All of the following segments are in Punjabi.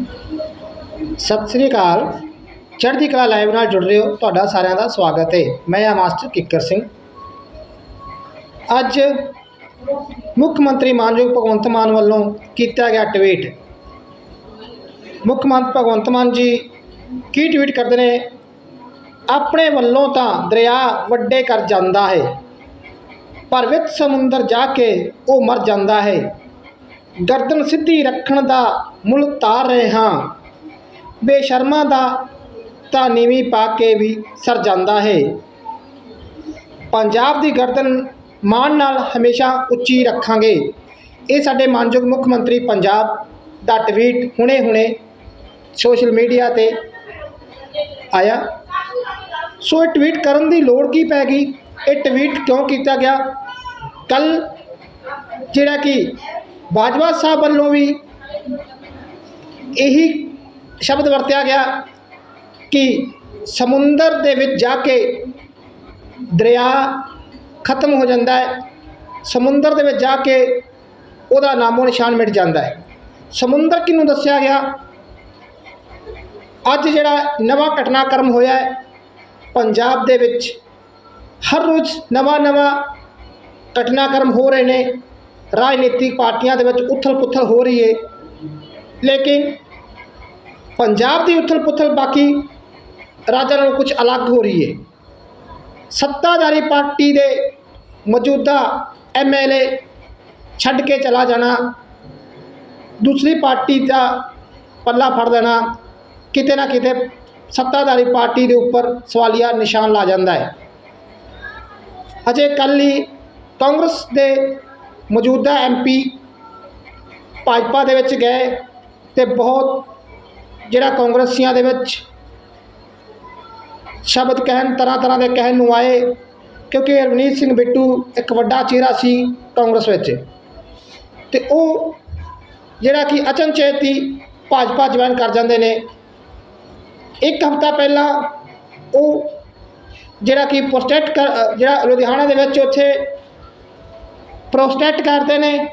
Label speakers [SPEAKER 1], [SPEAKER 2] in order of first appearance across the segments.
[SPEAKER 1] ਸਤਿ ਸ੍ਰੀ ਅਕਾਲ। ਚੜ੍ਹਦੀ ਕਲਾ ਲਾਈਵ ਨਾਲ ਜੁੜ ਰਹੇ ਹੋ। ਤੁਹਾਡਾ ਸਾਰਿਆਂ ਦਾ ਸਵਾਗਤ ਹੈ। ਮੈਂ ਆ ਮਾਸਟਰ ਕਿੱਕਰ ਸਿੰਘ। ਅੱਜ ਮੁੱਖ ਮੰਤਰੀ ਮਾਨਯੋਗ ਭਗਵੰਤ ਮਾਨ ਵੱਲੋਂ ਕੀਤਾ ਗਿਆ ਟਵੀਟ। ਮੁੱਖ ਮੰਤਰੀ ਭਗਵੰਤ ਮਾਨ ਜੀ ਕੀ ਟਵੀਟ ਕਰਦੇ ਨੇ? ਆਪਣੇ ਵੱਲੋਂ ਤਾਂ ਦਰਿਆ ਵੱਡੇ ਕਰ ਜਾਂਦਾ ਹੈ, ਪਰ ਵਿੱਚ ਸਮੁੰਦਰ ਜਾ ਕੇ ਉਹ ਮਰ ਜਾਂਦਾ ਹੈ। ਗਰਦਨ ਸਿੱਧੀ ਰੱਖਣ ਦਾ ਮੁੱਲ ਤਾਰ ਰਹੇ ਹਾਂ। ਬੇਸ਼ਰਮਾ ਦਾ ਤਾਂ ਨੀਵੀਂ ਪਾ ਕੇ ਵੀ ਸਰ ਜਾਂਦਾ ਹੈ। ਪੰਜਾਬ ਦੀ ਗਰਦਨ ਮਾਣ ਨਾਲ ਹਮੇਸ਼ਾ ਉੱਚੀ ਰੱਖਾਂਗੇ। ਇਹ ਸਾਡੇ ਮਾਨਯੋਗ ਮੁੱਖ ਮੰਤਰੀ ਪੰਜਾਬ ਦਾ ਟਵੀਟ ਹੁਣੇ-ਹੁਣੇ ਸੋਸ਼ਲ ਮੀਡੀਆ ਤੇ ਆਇਆ। ਸੋ ਇਹ ਟਵੀਟ ਕਰਨ ਦੀ ਲੋੜ ਕੀ ਪੈ ਗਈ? ਇਹ ਟਵੀਟ ਕਿਉਂ ਕੀਤਾ ਗਿਆ? ਕੱਲ ਜਿਹੜਾ ਕਿ ਬਾਜਵਾ ਸਾਹਿਬ ਵੱਲੋਂ ਵੀ ਇਹੀ ਸ਼ਬਦ ਵਰਤਿਆ ਗਿਆ ਕਿ ਸਮੁੰਦਰ ਦੇ ਵਿੱਚ ਜਾ ਕੇ ਦਰਿਆ ਖਤਮ ਹੋ ਜਾਂਦਾ ਹੈ। ਸਮੁੰਦਰ ਦੇ ਵਿੱਚ ਜਾ ਕੇ ਉਹਦਾ ਨਾਮੋ ਨਿਸ਼ਾਨ ਮਿਟ ਜਾਂਦਾ ਹੈ। ਸਮੁੰਦਰ ਕਿਹਨੂੰ ਦੱਸਿਆ ਗਿਆ? ਅੱਜ ਜਿਹੜਾ ਨਵਾਂ ਘਟਨਾਕ੍ਰਮ ਹੋਇਆ ਹੈ, ਪੰਜਾਬ ਦੇ ਵਿੱਚ ਹਰ ਰੋਜ਼ ਨਵਾਂ ਨਵਾਂ ਘਟਨਾਕ੍ਰਮ ਹੋ ਰਹੇ ਨੇ। ਰਾਜਨੀਤਿਕ ਪਾਰਟੀਆਂ ਦੇ ਵਿੱਚ ਉਥਲ-ਪੁਥਲ ਹੋ ਰਹੀ ਹੈ ਲੇਕਿਨ ਪੰਜਾਬ ਦੀ ਉਥਲ-ਪੁਥਲ ਬਾਕੀ ਰਾਜਾਂ ਨਾਲੋਂ ਕੁਝ ਅਲੱਗ ਹੋ ਰਹੀ ਹੈ ਸੱਤਾਧਾਰੀ ਪਾਰਟੀ ਦੇ ਮੌਜੂਦਾ ਐਮਐਲਏ ਛੱਡ ਕੇ ਚਲਾ ਜਾਣਾ, ਦੂਸਰੀ ਪਾਰਟੀ ਦਾ ਪੱਲਾ ਫੜ ਲੈਣਾ, ਕਿਤੇ ਨਾ ਕਿਤੇ ਸੱਤਾਧਾਰੀ ਪਾਰਟੀ ਦੇ ਉੱਪਰ ਸਵਾਲੀਆ ਨਿਸ਼ਾਨ ਲਾ ਜਾਂਦਾ ਹੈ ਅਜੇ ਕੱਲ੍ਹ ਹੀ ਕਾਂਗਰਸ ਦੇ ਮੌਜੂਦਾ ਐਮਪੀ ਭਾਜਪਾ ਦੇ ਵਿੱਚ ਗਏ ਤੇ ਬਹੁਤ ਜਿਹੜਾ ਕਾਂਗਰਸੀਆਂ ਦੇ ਵਿੱਚ ਸ਼ਬਦ ਕਹਿਣ, ਤਰ੍ਹਾਂ ਤਰ੍ਹਾਂ ਦੇ ਕਹਿਣ ਨੂੰ ਆਏ, ਕਿਉਂਕਿ ਰਵਨੀਤ ਸਿੰਘ ਬਿੱਟੂ ਇੱਕ ਵੱਡਾ ਚਿਹਰਾ ਸੀ ਕਾਂਗਰਸ ਵਿੱਚ। ਤੇ ਉਹ ਜਿਹੜਾ ਕਿ ਅਚਨਚੇਤ ਹੀ ਭਾਜਪਾ ਜੁਆਇਨ ਕਰ ਜਾਂਦੇ ਨੇ। ਇੱਕ ਹਫ਼ਤਾ ਪਹਿਲਾਂ ਉਹ ਜਿਹੜਾ ਕਿ ਪ੍ਰੋਸਟੇਟ ਕਰ ਜਿਹੜਾ ਲੁਧਿਆਣਾ ਦੇ ਵਿੱਚ ਉੱਥੇ ਪ੍ਰੋਸਟੈਕਟ ਕਰਦੇ ਨੇ।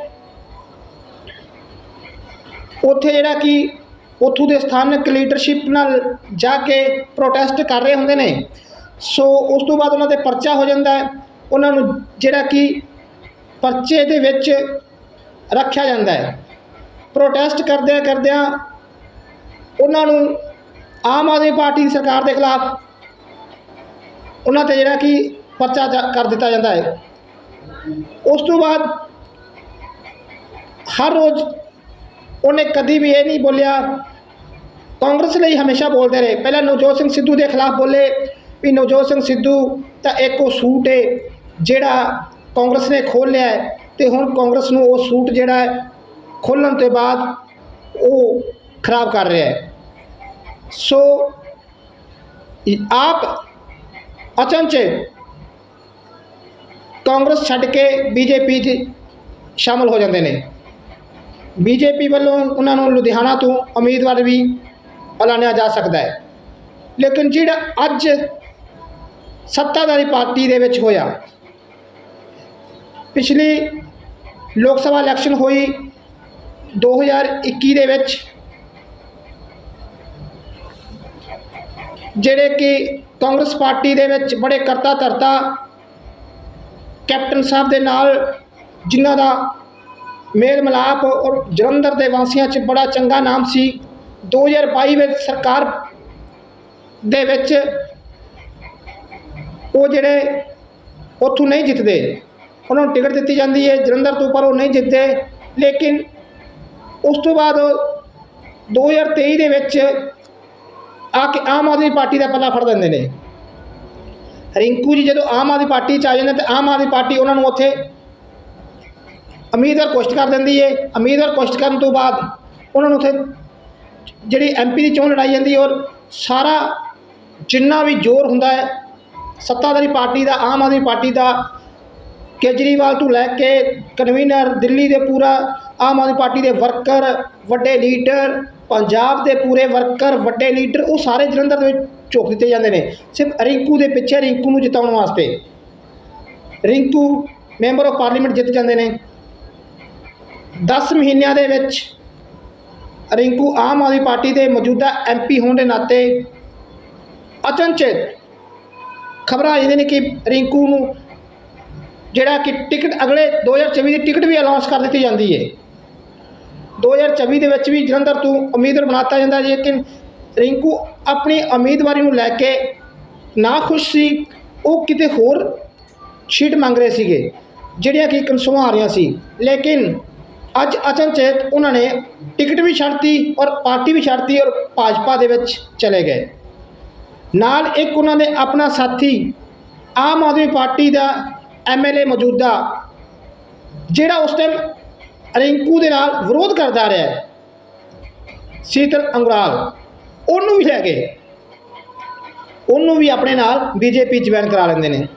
[SPEAKER 1] ਉੱਥੇ ਜਿਹੜਾ ਕਿ ਉੱਥੋਂ ਦੇ ਸਥਾਨਕ ਲੀਡਰਸ਼ਿਪ ਨਾਲ ਜਾ ਕੇ ਪ੍ਰੋਟੈਸਟ ਕਰ ਰਹੇ ਹੁੰਦੇ ਨੇ। ਸੋ ਉਸ ਤੋਂ ਬਾਅਦ ਉਹਨਾਂ 'ਤੇ ਪਰਚਾ ਹੋ ਜਾਂਦਾ ਹੈ। ਉਹਨਾਂ ਨੂੰ ਜਿਹੜਾ ਕਿ ਪਰਚੇ ਦੇ ਵਿੱਚ ਰੱਖਿਆ ਜਾਂਦਾ ਹੈ। ਪ੍ਰੋਟੈਸਟ ਕਰਦਿਆਂ ਕਰਦਿਆਂ ਉਹਨਾਂ ਨੂੰ ਆਮ ਆਦਮੀ ਪਾਰਟੀ ਦੀ ਸਰਕਾਰ ਦੇ ਖਿਲਾਫ ਉਹਨਾਂ ਤੇ ਜਿਹੜਾ ਕਿ ਪਰਚਾ ਜਾ- ਕਰ ਦਿੱਤਾ ਜਾਂਦਾ ਹੈ। ਉਸ ਤੋਂ ਬਾਅਦ ਹਰ ਰੋਜ਼ ਉਹਨੇ ਕਦੀ ਵੀ ਇਹ ਨਹੀਂ ਬੋਲਿਆ, ਕਾਂਗਰਸ ਲਈ ਹਮੇਸ਼ਾ ਬੋਲਦੇ ਰਹੇ। ਪਹਿਲਾਂ ਨਵਜੋਤ ਸਿੰਘ ਸਿੱਧੂ ਦੇ ਖਿਲਾਫ ਬੋਲੇ, ਵੀ ਨਵਜੋਤ ਸਿੰਘ ਸਿੱਧੂ ਤਾਂ ਇੱਕ ਉਹ ਸੂਟ ਹੈ ਜਿਹੜਾ ਕਾਂਗਰਸ ਨੇ ਖੋਲ੍ਹ ਲਿਆ ਹੈ ਤੇ ਹੁਣ ਕਾਂਗਰਸ ਨੂੰ ਉਹ ਸੂਟ ਜਿਹੜਾ ਹੈ ਖੋਲ੍ਹਣ ਤੋਂ ਬਾਅਦ ਉਹ ਖਰਾਬ ਕਰ ਰਿਹਾ ਹੈ। ਸੋ ਇਹ ਆਪ ਅਚਨਚੇ ਕਾਂਗਰਸ ਛੱਡ ਕੇ ਬੀਜੇਪੀ 'ਚ ਸ਼ਾਮਲ ਹੋ ਜਾਂਦੇ ਨੇ। ਬੀਜੇਪੀ ਵੱਲੋਂ ਉਹਨਾਂ ਨੂੰ ਲੁਧਿਆਣਾ ਤੋਂ ਉਮੀਦਵਾਰ ਵੀ ਐਲਾਨਿਆ ਜਾ ਸਕਦਾ ਹੈ। ਲੇਕਿਨ ਜਿਹੜਾ ਅੱਜ ਸੱਤਾਧਾਰੀ ਪਾਰਟੀ ਦੇ ਵਿੱਚ ਹੋਇਆ, ਪਿਛਲੀ ਲੋਕ ਸਭਾ ਇਲੈਕਸ਼ਨ ਹੋਈ 2021 ਦੇ ਵਿੱਚ, ਜਿਹੜੇ ਕਿ ਕਾਂਗਰਸ ਪਾਰਟੀ ਦੇ ਵਿੱਚ ਬੜੇ ਕਰਤਾ ਧਰਤਾ ਕੈਪਟਨ ਸਾਹਿਬ ਦੇ ਨਾਲ ਜਿਨ੍ਹਾਂ ਦਾ ਮੇਲ ਮਿਲਾਪ ਔਰ ਜਲੰਧਰ ਦੇ ਵਾਸੀਆਂ 'ਚ ਬੜਾ ਚੰਗਾ ਨਾਮ ਸੀ 2022 ਵਿੱਚ ਸਰਕਾਰ ਦੇ ਵਿੱਚ ਉਹ ਜਿਹੜੇ ਉੱਥੋਂ ਨਹੀਂ ਜਿੱਤਦੇ, ਉਹਨਾਂ ਨੂੰ ਟਿਕਟ ਦਿੱਤੀ ਜਾਂਦੀ ਹੈ, ਜਲੰਧਰ ਤੋਂ ਪਰ ਉਹ ਨਹੀਂ ਜਿੱਤਦੇ, ਲੇਕਿਨ ਉਸ ਤੋਂ ਬਾਅਦ 2023 ਦੇ ਵਿੱਚ ਆ ਕੇ ਆਮ ਆਦਮੀ ਪਾਰਟੀ ਦਾ ਪੱਲਾ ਫੜ ਦਿੰਦੇ ਨੇ। ਰਿੰਕੂ ਜੀ ਜਦੋਂ ਆਮ ਆਦਮੀ ਪਾਰਟੀ 'ਚ ਆ ਜਾਂਦੇ ਤੇ ਆਮ ਆਦਮੀ ਪਾਰਟੀ ਉਹਨਾਂ ਨੂੰ ਉੱਥੇ ਉਮੀਦਵਾਰ ਘੋਸ਼ਿਤ ਕਰ ਦਿੰਦੀ ਹੈ ਉਮੀਦਵਾਰ ਘੋਸ਼ਿਤ ਕਰਨ ਤੋਂ ਬਾਅਦ ਉਹਨਾਂ ਨੂੰ ਉੱਥੇ ਜਿਹੜੀ ਐਮਪੀ ਦੀ ਚੋਣ ਲੜਾਈ ਜਾਂਦੀ ਹੈ ਔਰ ਸਾਰਾ ਜਿੰਨਾ ਵੀ ਜ਼ੋਰ ਹੁੰਦਾ ਹੈ, ਸੱਤਾਧਾਰੀ ਪਾਰਟੀ ਦਾ, ਆਮ ਆਦਮੀ ਪਾਰਟੀ ਦਾ, ਕੇਜਰੀਵਾਲ ਤੋਂ ਲੈ ਕੇ ਕਨਵੀਨਰ, ਦਿੱਲੀ ਦੇ ਪੂਰਾ ਆਮ ਆਦਮੀ ਪਾਰਟੀ ਦੇ ਵਰਕਰ, ਵੱਡੇ ਲੀਡਰ, ਪੰਜਾਬ ਦੇ ਪੂਰੇ ਵਰਕਰ, ਵੱਡੇ ਲੀਡਰ, ਉਹ ਸਾਰੇ ਜਲੰਧਰ ਦੇ ਵਿੱਚ ਝੋਕ ਦਿੱਤੇ ਜਾਂਦੇ ਨੇ। ਸਿਰਫ ਰਿੰਕੂ ਦੇ ਪਿੱਛੇ ਰਿੰਕੂ ਨੂੰ ਜਿਤਾਉਣ ਵਾਸਤੇ। ਰਿੰਕੂ ਮੈਂਬਰ ਆਫ ਪਾਰਲੀਮੈਂਟ ਜਿੱਤ ਜਾਂਦੇ ਨੇ। 10 ਮਹੀਨਿਆਂ ਦੇ ਵਿੱਚ ਰਿੰਕੂ ਆਮ ਆਦਮੀ ਪਾਰਟੀ ਦੇ ਮੌਜੂਦਾ ਐਮਪੀ ਹੋਣ ਦੇ ਨਾਤੇ ਅਚਨਚੇਤ ਖਬਰਾਂ ਆ ਜਾਂਦੀਆਂ ਨੇ ਕਿ ਰਿੰਕੂ ਨੂੰ ਜਿਹੜਾ ਕਿ ਟਿਕਟ ਅਗਲੇ 2024 ਦੀ ਟਿਕਟ ਵੀ ਅਨਾਉਂਸ ਕਰ ਦਿੱਤੀ ਜਾਂਦੀ ਹੈ 2024 ਦੇ ਵਿੱਚ ਵੀ ਜਲੰਧਰ ਤੋਂ ਉਮੀਦਵਾਰ ਬਣਾਤਾ ਜਾਂਦਾ ਲੇਕਿਨ ਰਿੰਕੂ ਆਪਣੀ ਉਮੀਦਵਾਰੀ ਨੂੰ ਲੈ ਕੇ ਨਾ ਖੁਸ਼ ਸੀ। ਉਹ ਕਿਤੇ ਹੋਰ ਸੀਟ ਮੰਗ ਰਹੇ ਸੀਗੇ, ਜਿਹੜੀਆਂ ਕਿ ਕਨਸੂਆਂ ਆ ਰਹੀਆਂ ਸੀ। ਲੇਕਿਨ ਅੱਜ ਅਚਨਚੇਤ ਉਹਨਾਂ ਨੇ ਟਿਕਟ ਵੀ ਛੱਡਤੀ ਔਰ ਪਾਰਟੀ ਵੀ ਛੱਡਤੀ ਔਰ ਭਾਜਪਾ ਦੇ ਵਿੱਚ ਚਲੇ ਗਏ। ਨਾਲ ਇੱਕ ਉਹਨਾਂ ਦੇ ਆਪਣਾ ਸਾਥੀ, ਆਮ ਆਦਮੀ ਪਾਰਟੀ ਦਾ ਐਮਐਲਏ ਮੌਜੂਦਾ, ਜਿਹੜਾ ਉਸ ਟਾਈਮ ਰਿੰਕੂ ਦੇ ਨਾਲ ਵਿਰੋਧ ਕਰਦਾ ਰਿਹਾ। ਸੀਤਲ ਅੰਗਰਾਲ। ਉਹਨੂੰ ਵੀ ਲੈ ਗਏ ਉਹਨੂੰ ਵੀ ਆਪਣੇ ਨਾਲ ਬੀਜੇਪੀ ਜੁਆਇਨ ਕਰਾ ਲੈਂਦੇ ਨੇ।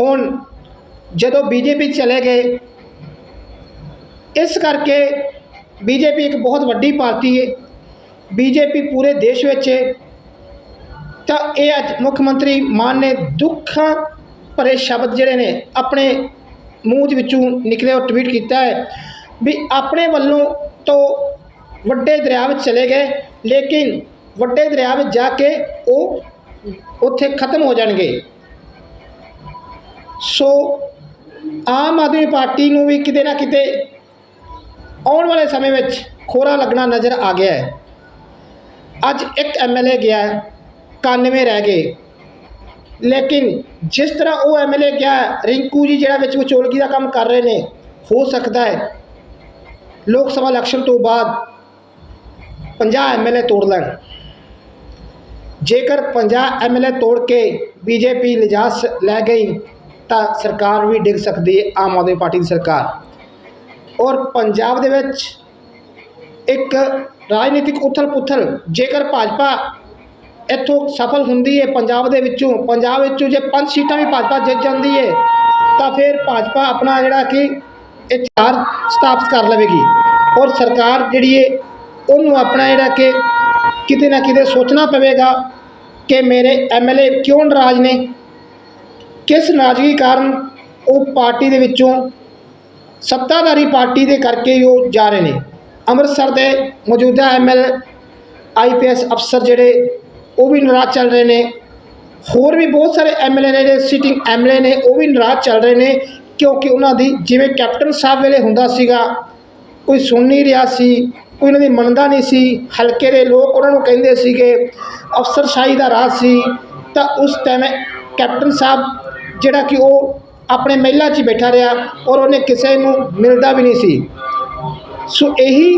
[SPEAKER 1] ਹੁਣ ਜਦੋਂ ਬੀਜੇਪੀ ਚਲੇ ਗਏ, ਇਸ ਕਰਕੇ ਬੀਜੇਪੀ ਇੱਕ ਬਹੁਤ ਵੱਡੀ ਪਾਰਟੀ ਹੈ ਬੀਜੇਪੀ ਪੂਰੇ ਦੇਸ਼ ਵਿੱਚ ਹੈ ਤਾਂ ਇਹ ਅੱਜ ਮੁੱਖ ਮੰਤਰੀ ਮਾਨ ਨੇ ਦੁੱਖਾਂ ਭਰੇ ਸ਼ਬਦ ਜਿਹੜੇ ਨੇ ਆਪਣੇ ਮੂੰਹ ਦੇ ਵਿੱਚੋਂ ਨਿਕਲੇ ਉਹ ਟਵੀਟ ਕੀਤਾ ਹੈ ਵੀ ਆਪਣੇ ਵੱਲੋਂ ਤੋਂ ਵੱਡੇ ਦਰਿਆ ਵਿੱਚ ਚਲੇ ਗਏ, ਲੇਕਿਨ ਵੱਡੇ ਦਰਿਆ ਵਿੱਚ ਜਾ ਕੇ ਉਹ ਉੱਥੇ ਖਤਮ ਹੋ ਜਾਣਗੇ। ਸੋ ਆਮ ਆਦਮੀ ਪਾਰਟੀ ਨੂੰ ਵੀ ਕਿਤੇ ਨਾ ਕਿਤੇ ਆਉਣ ਵਾਲੇ ਸਮੇਂ ਵਿੱਚ ਖੋਰਾ ਲੱਗਣਾ ਨਜ਼ਰ ਆ ਗਿਆ ਹੈ। ਅੱਜ ਇੱਕ ਐਮਐਲਏ ਗਿਆ ਹੈ 91 ਰਹਿ ਗਏ। ਲੇਕਿਨ ਜਿਸ ਤਰ੍ਹਾਂ ਉਹ ਐਮਐਲਏ ਗਿਆ, ਰਿੰਕੂ ਜੀ ਜਿਹੜਾ ਵਿੱਚ ਵਿਚੋਲਗੀ ਦਾ ਕੰਮ ਕਰ ਰਹੇ ਨੇ, ਹੋ ਸਕਦਾ ਹੈ। ਲੋਕ ਸਭਾ ਇਲੈਕਸ਼ਨ ਤੋਂ ਬਾਅਦ 50 ਐਮਐਲਏ ਤੋੜ ਲੈਣ। ਜੇਕਰ 50 ਐਮਐਲਏ ਤੋੜ ਕੇ ਬੀਜੇਪੀ ਲਿਜਾਸ ਲੈ ਗਈ, ਤਾਂ ਸਰਕਾਰ ਵੀ ਡਿੱਗ ਸਕਦੀ ਹੈ ਆਮ ਆਦਮੀ ਪਾਰਟੀ ਦੀ ਸਰਕਾਰ। ਔਰ ਪੰਜਾਬ ਦੇ ਵਿੱਚ ਇੱਕ ਰਾਜਨੀਤਿਕ ਉਥਲ-ਪੁਥਲ, ਜੇਕਰ ਭਾਜਪਾ ਇੱਥੋਂ ਸਫਲ ਹੁੰਦੀ ਹੈ ਪੰਜਾਬ ਦੇ ਵਿੱਚੋਂ, ਪੰਜਾਬ ਵਿੱਚੋਂ ਜੇ ਪੰਜ ਸੀਟਾਂ ਵੀ ਭਾਜਪਾ ਜਿੱਤ ਜਾਂਦੀ ਹੈ ਤਾਂ ਫਿਰ ਭਾਜਪਾ ਆਪਣਾ ਜਿਹੜਾ ਕਿ ਇਤਿਹਾਰ ਸਥਾਪਿਤ ਕਰ ਲਵੇਗੀ। ਔਰ ਸਰਕਾਰ ਜਿਹੜੀ ਹੈ ਉਹਨੂੰ ਆਪਣਾ ਜਿਹੜਾ ਕਿ ਕਿਤੇ ਨਾ ਕਿਤੇ ਸੋਚਣਾ ਪਵੇਗਾ ਕਿ ਮੇਰੇ ਐਮਐਲਏ ਕਿਉਂ ਨਾਰਾਜ਼ ਨੇ? ਕਿਸ ਨਾਰਾਜ਼ਗੀ ਕਾਰਨ ਉਹ ਪਾਰਟੀ ਦੇ ਵਿੱਚੋਂ ਸੱਤਾਧਾਰੀ ਪਾਰਟੀ ਦੇ ਕਰਕੇ ਉਹ ਜਾ ਰਹੇ ਨੇ? ਅੰਮ੍ਰਿਤਸਰ ਦੇ ਮੌਜੂਦਾ ਐਮਐਲ ਆਈਪੀਐਸ ਅਫਸਰ ਜਿਹੜੇ, ਉਹ ਵੀ ਨਾਰਾਜ਼ ਚੱਲ ਰਹੇ ਨੇ। ਹੋਰ ਵੀ ਬਹੁਤ ਸਾਰੇ ਐਮਐਲਏ ਨੇ, ਜਿਹੜੇ ਸਿਟਿੰਗ ਐਮਐਲਏ ਨੇ, ਉਹ ਵੀ ਨਾਰਾਜ਼ ਚੱਲ ਰਹੇ ਨੇ, ਕਿਉਂਕਿ ਉਹਨਾਂ ਦੀ ਜਿਵੇਂ ਕੈਪਟਨ ਸਾਹਿਬ ਵੇਲੇ ਹੁੰਦਾ ਸੀਗਾ, ਕੋਈ ਸੁਣ ਨਹੀਂ ਰਿਹਾ ਸੀ। ਕੋਈ ਉਹਨਾਂ ਦੀ ਮੰਨਦਾ ਨਹੀਂ ਸੀ। ਹਲਕੇ ਦੇ ਲੋਕ ਉਹਨਾਂ ਨੂੰ ਕਹਿੰਦੇ ਸੀਗੇ ਅਫਸਰਸ਼ਾਹੀ ਦਾ ਰਾਜ ਸੀ। ਤਾਂ ਉਸ ਟਾਈਮ ਕੈਪਟਨ ਸਾਹਿਬ ਜਿਹੜਾ ਕਿ ਉਹ ਆਪਣੇ ਮਹਿਲਾ 'ਚ ਬੈਠਾ ਰਿਹਾ ਔਰ ਉਹਨੇ ਕਿਸੇ ਨੂੰ ਮਿਲਦਾ ਵੀ ਨਹੀਂ ਸੀ। ਸੋ ਇਹੀ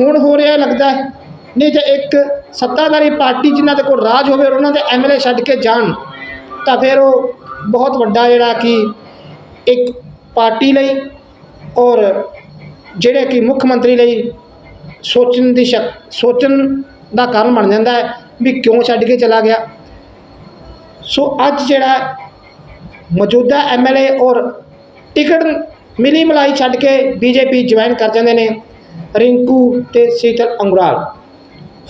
[SPEAKER 1] ਹੁਣ ਹੋ ਰਿਹਾ ਲੱਗਦਾ ਹੈ। ਨਹੀਂ ਜੇ ਇੱਕ ਸੱਤਾਧਾਰੀ ਪਾਰਟੀ ਜਿਨ੍ਹਾਂ ਦੇ ਕੋਲ ਰਾਜ ਹੋਵੇ ਔਰ ਉਹਨਾਂ ਦੇ ਐਮਐਲਏ ਛੱਡ ਕੇ ਜਾਣ, ਤਾਂ ਫਿਰ ਉਹ ਬਹੁਤ ਵੱਡਾ ਜਿਹੜਾ ਕਿ ਇੱਕ ਪਾਰਟੀ ਲਈ ਔਰ ਜਿਹੜੇ ਕਿ ਮੁੱਖ ਮੰਤਰੀ ਲਈ ਸੋਚਣ ਦੀ ਸ਼ਕ, ਸੋਚਣ ਦਾ ਕਾਰਨ ਬਣ ਜਾਂਦਾ ਹੈ ਵੀ ਕਿਉਂ ਛੱਡ ਕੇ ਚਲਾ ਗਿਆ। ਸੋ ਅੱਜ ਜਿਹੜਾ ਮੌਜੂਦਾ ਐਮਐਲਏ ਔਰ ਟਿਕਟ ਮਿਲੀ ਮਲਾਈ ਛੱਡ ਕੇ ਬੀਜੇਪੀ ਜੁਆਇਨ ਕਰ ਜਾਂਦੇ ਨੇ ਰਿੰਕੂ ਤੇ ਸੀਤਲ ਅੰਗਰਾਲ।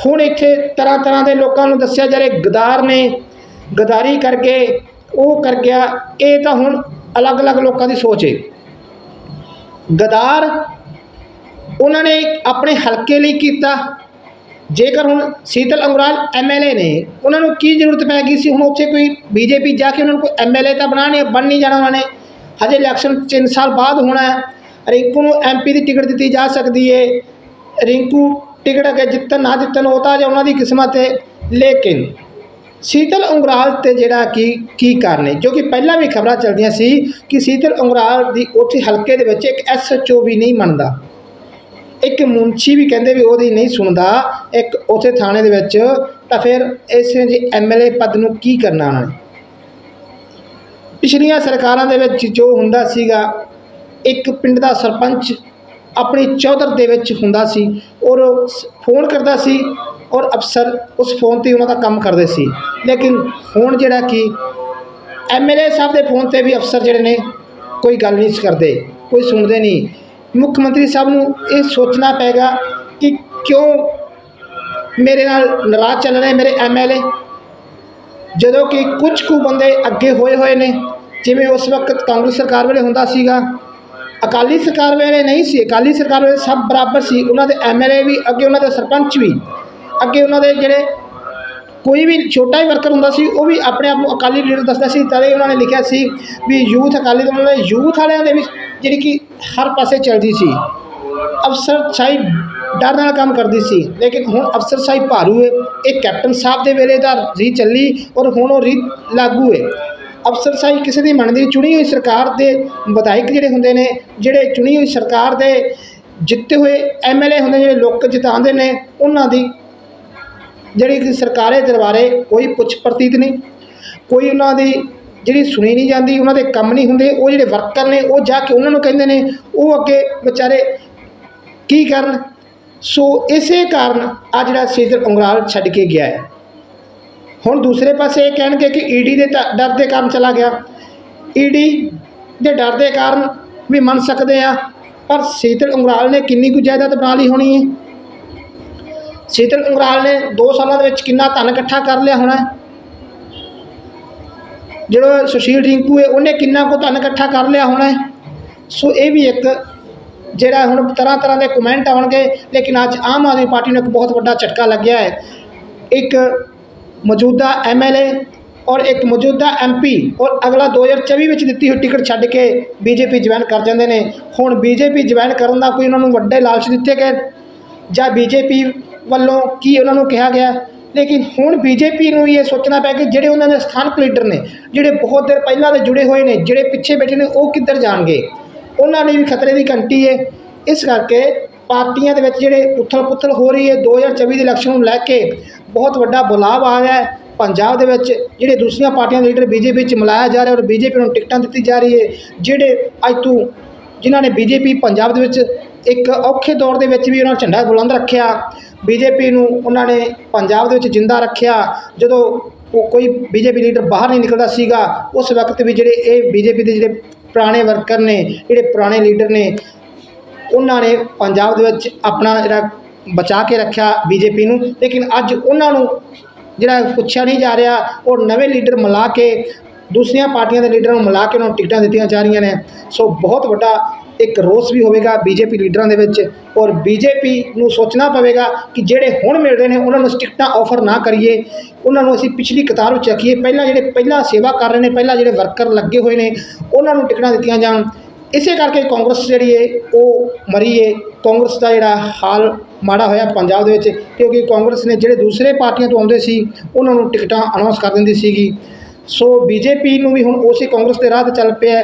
[SPEAKER 1] ਹੁਣ ਇੱਥੇ ਤਰ੍ਹਾਂ ਤਰ੍ਹਾਂ ਦੇ ਲੋਕਾਂ ਨੂੰ ਦੱਸਿਆ ਜਾ ਰਿਹਾ, ਗਦਾਰ ਨੇ ਗਦਾਰੀ ਕਰਕੇ ਉਹ ਕਰ ਗਿਆ, ਇਹ ਤਾਂ ਹੁਣ ਅਲੱਗ-ਅਲੱਗ ਲੋਕਾਂ ਦੀ ਸੋਚ ਹੈ ਗਦਾਰ ਉਹਨਾਂ ਨੇ ਆਪਣੇ ਹਲਕੇ ਲਈ ਕੀਤਾ। ਜੇਕਰ ਹੁਣ ਸੀਤਲ ਅੰਗਰਾਲ ਐਮਐਲਏ ਨੇ, ਉਹਨਾਂ ਨੂੰ ਕੀ ਜ਼ਰੂਰਤ ਪੈ ਗਈ ਸੀ? ਹੁਣ ਉੱਥੇ ਕੋਈ ਬੀਜੇਪੀ ਜਾ ਕੇ ਉਹਨਾਂ ਨੂੰ ਕੋਈ ਐਮਐਲਏ ਤਾਂ ਬਣਾਣੇ ਬਣ ਨਹੀਂ ਜਾਣਾ ਉਹਨਾਂ ਨੇ। ਹਜੇ ਇਲੈਕਸ਼ਨ 3 ਸਾਲ ਬਾਅਦ ਹੋਣਾ ਹੈ। ਰਿੰਕੂ ਨੂੰ ਐਮਪੀ ਦੀ ਟਿਕਟ ਦਿੱਤੀ ਜਾ ਸਕਦੀ ਹੈ ਰਿੰਕੂ ਟਿਕਟ ਅਗੇ ਜਿੱਤਣ ਨਾ ਜਿੱਤਣ, ਉਹ ਤਾਂ ਜੇ ਉਹਨਾਂ ਦੀ ਕਿਸਮਤ ਹੈ। ਲੇਕਿਨ ਸੀਤਲ ਉਂਗਰਾਲ ਤੇ ਜਿਹੜਾ ਕਿ, ਕੀ ਕਾਰਨ ਹੈ? ਜੋ ਕਿ ਪਹਿਲਾਂ ਵੀ ਖਬਰਾਂ ਚੱਲਦੀਆਂ ਸੀ ਕਿ ਸੀਤਲ ਉਂਗਰਾਲ ਦੀ ਉੱਥੇ ਹਲਕੇ ਦੇ ਵਿੱਚ ਇੱਕ ਐਸਐਚਓ ਵੀ ਨਹੀਂ ਮੰਨਦਾ। ਇੱਕ ਮੁੰਸ਼ੀ ਵੀ ਕਹਿੰਦੇ ਵੀ ਉਹਦੀ ਨਹੀਂ ਸੁਣਦਾ, ਇੱਕ ਉਥੇ ਥਾਣੇ ਦੇ ਵਿੱਚ, ਤਾਂ ਫਿਰ ਇਸ ਜੀ ਐਮਐਲਏ ਪਦ ਨੂੰ ਕੀ ਕਰਨਾ ਉਹਨਾਂ ਨੇ? ਪਿਛਲੀਆਂ ਸਰਕਾਰਾਂ ਦੇ ਵਿੱਚ ਜੋ ਹੁੰਦਾ ਸੀਗਾ, ਇੱਕ ਪਿੰਡ ਦਾ ਸਰਪੰਚ ਆਪਣੀ ਚੌਧਰ ਦੇ ਵਿੱਚ ਹੁੰਦਾ ਸੀ ਔਰ ਸ- ਫੋਨ ਕਰਦਾ ਸੀ ਔਰ ਅਫਸਰ ਉਸ ਫੋਨ ਤੇ ਉਹਨਾਂ ਦਾ ਕੰਮ ਕਰਦੇ ਸੀ। ਲੇਕਿਨ ਹੁਣ ਜਿਹੜਾ ਕਿ ਐਮਐਲਏ ਸਾਹਿਬ ਦੇ ਫੋਨ ਤੇ ਵੀ ਅਫਸਰ ਜਿਹੜੇ ਨੇ ਕੋਈ ਗੱਲ ਨਹੀਂ ਕਰਦੇ, ਕੋਈ ਸੁਣਦੇ ਨਹੀਂ। ਮੁੱਖ ਮੰਤਰੀ ਸਾਹਿਬ ਨੂੰ ਇਹ ਸੋਚਣਾ ਪਏਗਾ ਕਿ ਕਿਉਂ ਮੇਰੇ ਨਾਲ ਨਾਰਾਜ਼ ਚੱਲ ਰਹੇ ਮੇਰੇ ਐਮਐਲਏ ਜਦੋਂ ਕਿ ਕੁਝ ਕੁ ਬੰਦੇ ਅੱਗੇ ਹੋਏ ਹੋਏ ਨੇ, ਜਿਵੇਂ ਉਸ ਵਕਤ ਕਾਂਗਰਸ ਸਰਕਾਰ ਵੇਲੇ ਹੁੰਦਾ ਸੀਗਾ, ਅਕਾਲੀ ਸਰਕਾਰ ਵੇਲੇ ਨਹੀਂ ਸੀ, ਅਕਾਲੀ ਸਰਕਾਰ ਵੇਲੇ ਸਭ ਬਰਾਬਰ ਸੀ, ਉਹਨਾਂ ਦੇ ਐਮਐਲਏ ਵੀ, ਅੱਗੇ ਉਹਨਾਂ ਦੇ ਸਰਪੰਚ ਵੀ, ਅੱਗੇ ਉਹਨਾਂ ਦੇ ਜਿਹੜੇ ਕੋਈ ਵੀ ਛੋਟਾ ਹੀ ਵਰਕਰ ਹੁੰਦਾ ਸੀ, ਉਹ ਵੀ ਆਪਣੇ ਆਪ ਨੂੰ ਅਕਾਲੀ ਲੀਡਰ ਦੱਸਦਾ ਸੀ, ਤਦੇ ਉਹਨਾਂ ਨੇ ਲਿਖਿਆ ਸੀ ਵੀ ਯੂਥ ਅਕਾਲੀ ਦਲ ਦੇ ਯੂਥ ਵਾਲਿਆਂ ਦੇ ਵਿੱਚ ਜਿਹੜੀ ਕਿ ਹਰ ਪਾਸੇ ਚੱਲਦੀ ਸੀ। ਅਫਸਰਸ਼ਾਹੀ ਡਰ ਨਾਲ ਕੰਮ ਕਰਦੀ ਸੀ, ਲੇਕਿਨ ਹੁਣ ਅਫਸਰਸ਼ਾਹੀ ਭਾਰੂ ਹੈ ਇਹ ਕੈਪਟਨ ਸਾਹਿਬ ਦੇ ਵੇਲੇ ਦਾ ਰੀ ਚੱਲੀ ਔਰ ਹੁਣ ਉਹ ਰੀਤ ਲਾਗੂ ਹੈ ਅਫਸਰਸ਼ਾਹੀ ਕਿਸੇ ਦੀ ਮੰਨਦੀ ਚੁਣੀ ਹੋਈ ਸਰਕਾਰ ਦੇ ਵਿਧਾਇਕ ਜਿਹੜੇ ਹੁੰਦੇ ਨੇ, ਜਿਹੜੇ ਚੁਣੀ ਹੋਈ ਸਰਕਾਰ ਦੇ ਜਿੱਤੇ ਹੋਏ ਐਮਐਲਏ ਹੁੰਦੇ ਜਿਹੜੇ ਲੋਕ ਜਿਤਾਉਂਦੇ ਨੇ, ਉਹਨਾਂ ਦੀ ਜਿਹੜੀ ਕਿ ਸਰਕਾਰੇ ਦਰਬਾਰੇ ਕੋਈ ਪੁੱਛ ਪ੍ਰਤੀਤ ਨਹੀਂ, ਕੋਈ ਉਹਨਾਂ ਦੀ ਜਿਹੜੀ ਸੁਣੀ ਨਹੀਂ ਜਾਂਦੀ, ਉਹਨਾਂ ਦੇ ਕੰਮ ਨਹੀਂ ਹੁੰਦੇ, ਉਹ ਜਿਹੜੇ ਵਰਕਰ ਨੇ, ਉਹ ਜਾ ਕੇ ਉਹਨਾਂ ਨੂੰ ਕਹਿੰਦੇ ਨੇ, ਉਹ ਅੱਗੇ ਵਿਚਾਰੇ ਕੀ ਕਰਨ? ਸੋ ਇਸੇ ਕਾਰਨ ਆ ਜਿਹੜਾ ਸੀਜ਼ਰ ਉਂਗਰਾਲ ਛੱਡ ਕੇ ਗਿਆ ਹੈ। ਹੁਣ ਦੂਸਰੇ ਪਾਸੇ ਇਹ ਕਹਿਣਗੇ ਕਿ ਈਡੀ ਦੇ ਤਾਂ ਡਰ ਦੇ ਕਾਰਨ ਚਲਾ ਗਿਆ। ਈਡੀ ਦੇ ਡਰ ਦੇ ਕਾਰਨ ਵੀ ਮੰਨ ਸਕਦੇ ਆ, ਪਰ ਸੀਤਲ ਉਂਗਰਾਲ ਨੇ ਕਿੰਨੀ ਕੁ ਜਾਇਦਾਦ ਬਣਾ ਲਈ ਹੋਣੀ ਹੈ? ਸੀਤਲ ਉਂਗਰਾਲ ਨੇ 2 ਸਾਲਾਂ ਦੇ ਵਿੱਚ ਕਿੰਨਾ ਧਨ ਇਕੱਠਾ ਕਰ ਲਿਆ ਹੋਣਾ ਹੈ? ਜਿਹੜਾ ਸੁਸ਼ੀਲ ਰਿੰਕੂ ਹੈ, ਉਹਨੇ ਕਿੰਨਾ ਕੁ ਧਨ ਇਕੱਠਾ ਕਰ ਲਿਆ ਹੋਣਾ ਸੋ ਇਹ ਵੀ ਇੱਕ ਜਿਹੜਾ ਹੁਣ ਤਰ੍ਹਾਂ ਤਰ੍ਹਾਂ ਦੇ ਕਮੈਂਟ ਆਉਣਗੇ, ਲੇਕਿਨ ਅੱਜ ਆਮ ਆਦਮੀ ਪਾਰਟੀ ਨੂੰ ਇੱਕ ਬਹੁਤ ਵੱਡਾ ਝਟਕਾ ਲੱਗਿਆ ਹੈ। ਇੱਕ ਮੌਜੂਦਾ ਐਮਐਲਏ ਔਰ ਇੱਕ ਮੌਜੂਦਾ ਐਮਪੀ ਔਰ ਅਗਲਾ 2024 ਵਿੱਚ ਦਿੱਤੀ ਹੋਈ ਟਿਕਟ ਛੱਡ ਕੇ ਬੀਜੇਪੀ ਜੁਆਇਨ ਕਰ ਜਾਂਦੇ ਨੇ। ਹੁਣ ਬੀਜੇਪੀ ਜੁਆਇਨ ਕਰਨ ਦਾ ਕੋਈ ਉਹਨਾਂ ਨੂੰ ਵੱਡੇ ਲਾਲਚ ਦਿੱਤੇ ਗਏ ਜਾਂ ਬੀਜੇਪੀ ਵੱਲੋਂ ਕੀ ਉਹਨਾਂ ਨੂੰ ਕਿਹਾ ਗਿਆ। ਲੇਕਿਨ ਹੁਣ ਬੀਜੇਪੀ ਨੂੰ ਇਹ ਸੋਚਣਾ ਪਿਆ ਕਿ ਜਿਹੜੇ ਉਹਨਾਂ ਦੇ ਸਥਾਨਕ ਲੀਡਰ ਨੇ, ਜਿਹੜੇ ਬਹੁਤ ਦੇਰ ਪਹਿਲਾਂ ਦੇ ਜੁੜੇ ਹੋਏ ਨੇ, ਜਿਹੜੇ ਪਿੱਛੇ ਬੈਠੇ ਨੇ, ਉਹ ਕਿੱਧਰ ਜਾਣਗੇ? ਉਹਨਾਂ ਲਈ ਵੀ ਖਤਰੇ ਦੀ ਘੰਟੀ ਹੈ ਇਸ ਕਰਕੇ ਪਾਰਟੀਆਂ ਦੇ ਵਿੱਚ ਜਿਹੜੇ ਉਥਲ ਪੁਥਲ ਹੋ ਰਹੀ ਹੈ 2024 ਦੇ ਇਲੈਕਸ਼ਨ ਨੂੰ ਲੈ ਕੇ ਬਹੁਤ ਵੱਡਾ ਬੁਲਾਵ ਆ ਰਿਹਾ ਹੈ ਪੰਜਾਬ ਦੇ ਵਿੱਚ ਜਿਹੜੇ ਦੂਸਰੀਆਂ ਪਾਰਟੀਆਂ ਦੇ ਲੀਡਰ ਬੀਜੇਪੀ ਚ ਮਿਲਾਇਆ ਜਾ ਰਿਹਾ ਔਰ ਬੀਜੇਪੀ ਨੂੰ ਟਿਕਟਾਂ ਦਿੱਤੀ ਜਾ ਰਹੀ ਹੈ ਜਿਹੜੇ ਅੱਜ ਤੋਂ ਜਿਨ੍ਹਾਂ ਨੇ ਬੀਜੇਪੀ ਪੰਜਾਬ ਦੇ ਵਿੱਚ ਇੱਕ ਔਖੇ ਦੌਰ ਦੇ ਵਿੱਚ ਵੀ ਉਹਨਾਂ ਨੇ ਝੰਡਾ ਬੁਲੰਦ ਰੱਖਿਆ। ਬੀਜੇਪੀ ਨੂੰ ਉਹਨਾਂ ਨੇ ਪੰਜਾਬ ਦੇ ਵਿੱਚ ਜਿੰਦਾ ਰੱਖਿਆ। ਜਦੋਂ ਉਹ ਕੋਈ ਬੀਜੇਪੀ ਲੀਡਰ ਬਾਹਰ ਨਹੀਂ ਨਿਕਲਦਾ ਸੀਗਾ, ਉਸ ਵਕਤ ਵੀ ਜਿਹੜੇ ਇਹ ਬੀਜੇਪੀ ਦੇ ਜਿਹੜੇ ਪੁਰਾਣੇ ਵਰਕਰ ਨੇ, ਜਿਹੜੇ ਪੁਰਾਣੇ ਲੀਡਰ ਨੇ, ਉਹਨਾਂ ਨੇ ਪੰਜਾਬ ਦੇ ਵਿੱਚ ਆਪਣਾ ਜਿਹੜਾ ਬਚਾ ਕੇ ਰੱਖਿਆ ਬੀਜੇਪੀ ਨੂੰ। ਲੇਕਿਨ ਅੱਜ ਉਹਨਾਂ ਨੂੰ ਜਿਹੜਾ ਪੁੱਛਿਆ ਨਹੀਂ ਜਾ ਰਿਹਾ, ਉਹ ਨਵੇਂ ਲੀਡਰ ਮਿਲਾ ਕੇ, ਦੂਸਰੀਆਂ ਪਾਰਟੀਆਂ ਦੇ ਲੀਡਰਾਂ ਨੂੰ ਮਿਲਾ ਕੇ ਉਹਨਾਂ ਨੂੰ ਟਿਕਟਾਂ ਦਿੱਤੀਆਂ ਜਾ ਰਹੀਆਂ ਨੇ। ਸੋ ਬਹੁਤ ਵੱਡਾ ਇੱਕ ਰੋਸ ਵੀ ਹੋਵੇਗਾ ਬੀਜੇਪੀ ਲੀਡਰਾਂ ਦੇ ਵਿੱਚ ਔਰ ਬੀਜੇਪੀ ਨੂੰ ਸੋਚਣਾ ਪਵੇਗਾ ਕਿ ਜਿਹੜੇ ਹੁਣ ਮਿਲ ਰਹੇ ਨੇ ਉਹਨਾਂ ਨੂੰ ਟਿਕਟਾਂ ਆਫਰ ਨਾ ਕਰੀਏ, ਉਹਨਾਂ ਨੂੰ ਅਸੀਂ ਪਿਛਲੀ ਕਤਾਰ ਵਿੱਚ ਰੱਖੀਏ, ਪਹਿਲਾਂ ਜਿਹੜੇ ਪਹਿਲਾਂ ਸੇਵਾ ਕਰ ਰਹੇ ਨੇ, ਪਹਿਲਾਂ ਜਿਹੜੇ ਵਰਕਰ ਲੱਗੇ ਹੋਏ ਨੇ, ਉਹਨਾਂ ਨੂੰ ਟਿਕਟਾਂ ਦਿੱਤੀਆਂ ਜਾਣ। ਇਸੇ ਕਰਕੇ ਕਾਂਗਰਸ ਜਿਹੜੀ ਹੈ ਉਹ ਮਰੀ ਹੈ ਕਾਂਗਰਸ ਦਾ ਜਿਹੜਾ ਹਾਲ ਮਾੜਾ ਹੋਇਆ ਪੰਜਾਬ ਦੇ ਵਿੱਚ, ਕਿਉਂਕਿ ਕਾਂਗਰਸ ਨੇ ਜਿਹੜੇ ਦੂਸਰੇ ਪਾਰਟੀਆਂ ਤੋਂ ਆਉਂਦੇ ਸੀ, ਉਹਨਾਂ ਨੂੰ ਟਿਕਟਾਂ ਅਨਾਉਂਸ ਕਰ ਦਿੰਦੀ ਸੀਗੀ। ਸੋ ਬੀਜੇਪੀ ਨੂੰ ਵੀ ਹੁਣ ਉਸੇ ਕਾਂਗਰਸ ਦੇ ਰਾਹ ਤੇ ਚੱਲ ਪਿਆ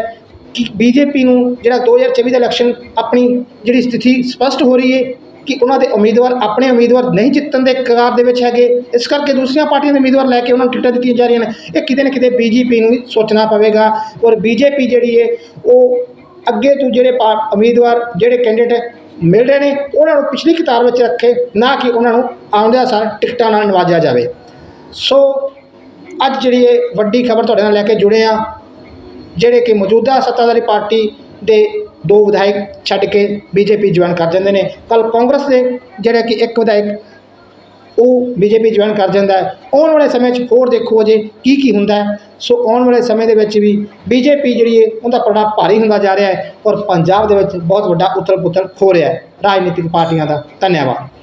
[SPEAKER 1] ਕਿ ਬੀਜੇਪੀ ਨੂੰ ਜਿਹੜਾ 2024 ਦਾ ਇਲੈਕਸ਼ਨ ਆਪਣੀ ਜਿਹੜੀ ਸਥਿਤੀ ਸਪਸ਼ਟ ਹੋ ਰਹੀ ਹੈ ਕਿ ਉਹਨਾਂ ਦੇ ਉਮੀਦਵਾਰ ਆਪਣੇ ਉਮੀਦਵਾਰ ਨਹੀਂ ਜਿੱਤਣ ਦੇ ਕਗਾਰ ਦੇ ਵਿੱਚ ਹੈਗੇ। ਇਸ ਕਰਕੇ ਦੂਸਰੀਆਂ ਪਾਰਟੀਆਂ ਦੇ ਉਮੀਦਵਾਰ ਲੈ ਕੇ ਉਹਨਾਂ ਨੂੰ ਟਿਕਟਾਂ ਦਿੱਤੀਆਂ ਜਾ ਰਹੀਆਂ ਨੇ। ਇਹ ਕਿਤੇ ਨਾ ਕਿਤੇ ਬੀਜੇਪੀ ਨੂੰ ਵੀ ਸੋਚਣਾ ਪਵੇਗਾ ਔਰ ਬੀਜੇਪੀ ਜਿਹੜੀ ਹੈ, ਉਹ ਅੱਗੇ ਤੋਂ ਜਿਹੜੇ ਪਾ- ਉਮੀਦਵਾਰ ਜਿਹੜੇ ਕੈਂਡੀਡੇਟ ਮਿਲ ਰਹੇ ਨੇ, ਉਹਨਾਂ ਨੂੰ ਪਿਛਲੀ ਕਤਾਰ ਵਿੱਚ ਰੱਖੇ, ਨਾ ਕਿ ਉਹਨਾਂ ਨੂੰ ਆਉਂਦਿਆਂ ਸਾਰ ਟਿਕਟਾਂ ਨਾਲ ਨਵਾਜਿਆ ਜਾਵੇ। ਸੋ, ਅੱਜ ਜਿਹੜੀ ਇਹ ਵੱਡੀ ਖਬਰ ਤੁਹਾਡੇ ਨਾਲ ਲੈ ਕੇ ਜੁੜੇ ਆ ਜਿਹੜੇ ਕਿ ਮੌਜੂਦਾ ਸੱਤਾਧਾਰੀ ਪਾਰਟੀ ਦੇ ਦੋ ਵਿਧਾਇਕ ਛੱਡ ਕੇ ਬੀਜੇਪੀ ਜੁਆਇਨ ਕਰ ਜਾਂਦੇ ਨੇ। ਕੱਲ ਕਾਂਗਰਸ ਦੇ ਜਿਹੜਾ ਕਿ ਇੱਕ ਵਿਧਾਇਕ, ਉਹ ਬੀਜੇਪੀ ਜੁਆਇਨ ਕਰ ਜਾਂਦਾ ਹੈ। ਆਉਣ ਵਾਲੇ ਸਮੇਂ 'ਚ ਹੋਰ ਦੇਖੋ ਅਜੇ ਕੀ ਕੀ ਹੁੰਦਾ ਸੋ ਆਉਣ ਵਾਲੇ ਸਮੇਂ ਦੇ ਵਿੱਚ ਵੀ ਬੀਜੇਪੀ ਜਿਹੜੀ ਹੈ, ਉਹਦਾ ਪੜਾ ਭਾਰੀ ਹੁੰਦਾ ਜਾ ਰਿਹਾ ਹੈ ਔਰ ਪੰਜਾਬ ਦੇ ਵਿੱਚ ਬਹੁਤ ਵੱਡਾ ਉਥਲ ਪੁਥਲ ਹੋ ਰਿਹਾ ਹੈ। ਰਾਜਨੀਤਿਕ ਪਾਰਟੀਆਂ ਦਾ। ਧੰਨਵਾਦ।